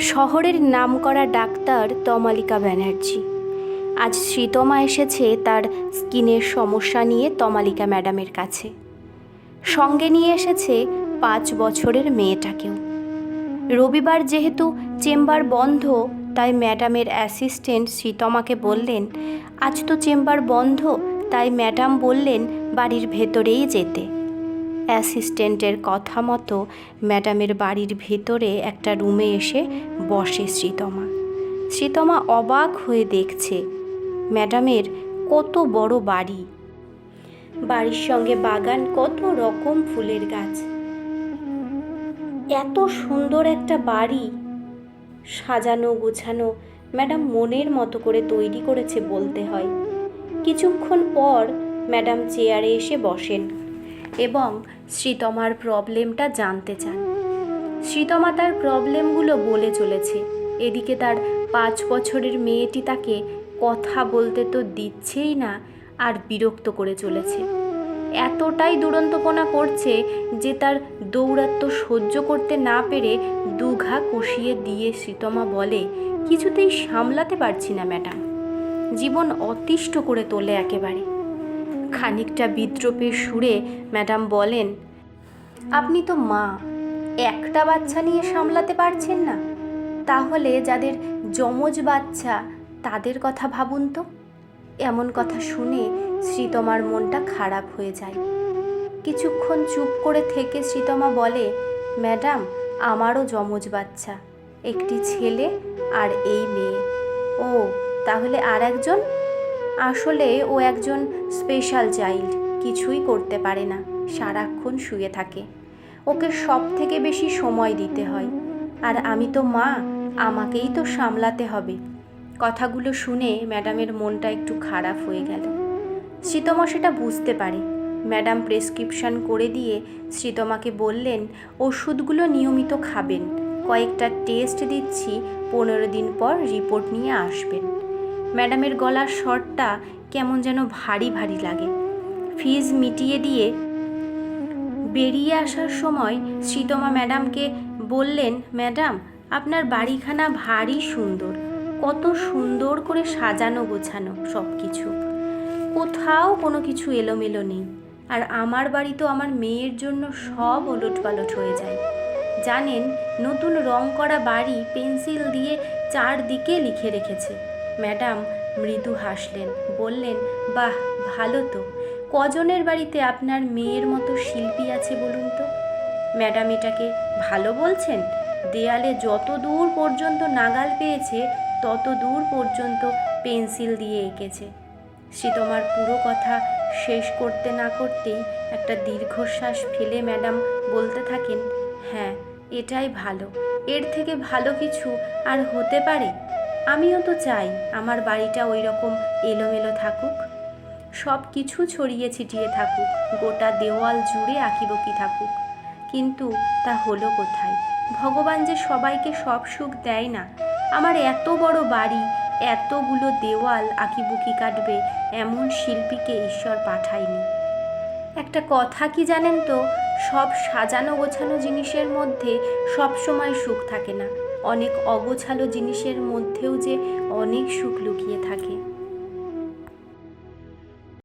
শহরের নামকরা ডাক্তার তমালিকা ব্যানার্জি। আজ শ্রীতমা এসেছে তার স্কিনের সমস্যা নিয়ে তমালিকা ম্যাডামের কাছে। সঙ্গে নিয়ে এসেছে পাঁচ বছরের মেয়েটাকেও। রবিবার যেহেতু চেম্বার বন্ধ, তাই ম্যাডামের অ্যাসিস্ট্যান্ট শ্রীতমাকে বললেন, আজ তো চেম্বার বন্ধ, তাই ম্যাডাম বললেন বাড়ির ভেতরেই যেতে। অ্যাসিস্ট্যান্টের কথা মতো ম্যাডামের বাড়ির ভেতরে একটা রুমে এসে বসে শ্রীতমা। শ্রীতমা অবাক হয়ে দেখছে, ম্যাডামের কত বড় বাড়ি। বাড়ির সঙ্গে বাগান কত রকম ফুলের গাছ। এত সুন্দর একটা বাড়ি। সাজানো গোছানো ম্যাডাম মনের মতো করে তৈরি করেছে বলতে হয়। কিছুক্ষণ পর ম্যাডাম চেয়ারে এসে বসেন। এবং শ্রীতমার প্রবলেমটা জানতে চান শ্রীতমা তার প্রবলেমগুলো বলে চলেছে। এদিকে তার পাঁচ বছরের মেয়েটি তাকে কথা বলতে তো দিচ্ছেই না আর বিরক্ত করে চলেছে। এতটাই দুরন্তপনা করছে যে তার দৌরাত্ম সহ্য করতে না পেরে দুঘা কষিয়ে দিয়ে শ্রীতমা বলে, কিছুতেই সামলাতে পারছি না, ম্যাডাম। জীবন অতিষ্ঠ করে তোলে একেবারে। খানিকটা বিদ্রোপের সুরে ম্যাডাম বলেন, আপনি তো মা, একটা বাচ্চা নিয়ে সামলাতে পারছেন না। তাহলে যাদের যমজ বাচ্চা, তাদের কথা ভাবুন তো। এমন কথা শুনে শ্রীতমার মনটা খারাপ হয়ে যায়। কিছুক্ষণ চুপ করে থেকে শ্রীতমা বলে, ম্যাডাম, আমারও যমজ বাচ্চা, একটি ছেলে আর এই মেয়ে। ও, তাহলে আর একজন আসলে ও একজন স্পেশাল চাইল্ড কিছুই করতে পারে না, সারাক্ষণ শুয়ে থাকে। ওকে সব থেকে বেশি সময় দিতে হয়। আর আমি তো মা, আমাকেই তো সামলাতে হবে। কথাগুলো শুনে ম্যাডামের মনটা একটু খারাপ হয়ে গেল। শ্রীতমা সেটা বুঝতে পারে। ম্যাডাম প্রেসক্রিপশন করে দিয়ে শ্রীতমাকে বললেন, ওষুধগুলো নিয়মিত খাবেন। কয়েকটা টেস্ট দিচ্ছি, পনেরো দিন পর রিপোর্ট নিয়ে আসবেন। ম্যাডামের গলার স্বরটা কেমন যেন ভারী ভারী লাগে। ফিজ মিটিয়ে দিয়ে বেরিয়ে আসার সময় শ্রীতমা ম্যাডামকে বললেন, ম্যাডাম, আপনার বাড়িখানা ভারী সুন্দর। কত সুন্দর করে সাজানো, গোছানো সব কিছু কোথাও কোনো কিছু এলোমেলো নেই। আর আমার বাড়ি তো আমার মেয়ের জন্য সব ওলট পালট হয়ে যায়। জানেন, নতুন রং করা বাড়ি পেন্সিল দিয়ে চারদিকে লিখে রেখেছে। ম্যাডাম মৃদু হাসলেন, বললেন, বাহ, ভালো তো। কজনের বাড়িতে আপনার মেয়ের মতো শিল্পী আছে বলুন তো? ম্যাডাম এটাকে ভালো বলছেন? দেয়ালে যত দূর পর্যন্ত নাগাল পেয়েছে, তত দূর পর্যন্ত পেন্সিল দিয়ে এঁকেছে। শ্রীতমার পুরো কথা শেষ করতে না করতেই একটা দীর্ঘশ্বাস ফেলে ম্যাডাম বলতে থাকেন হ্যাঁ এটাই ভালো। এর থেকে ভালো কিছু আর হতে পারে? আমিও তো চাই আমার বাড়িটা ওই রকম এলোমেলো থাকুক। সব কিছু ছড়িয়ে ছিটিয়ে থাকুক, গোটা দেওয়াল জুড়ে আঁকিবকি থাকুক। কিন্তু তা হলো কোথায়? ভগবান যে সবাইকে সব সুখ দেয় না। আমার এত বড় বাড়ি, এতগুলো দেওয়াল আঁকিবুকি কাটবে এমন শিল্পীকে ঈশ্বর পাঠায়নি। একটা কথা কি জানেন তো? সব সাজানো গোছানো জিনিসের মধ্যে সব সময় সুখ থাকে না। অনেক অগোছালো জিনিসের মধ্যেও যে অনেক সুখ লুকিয়ে থাকে।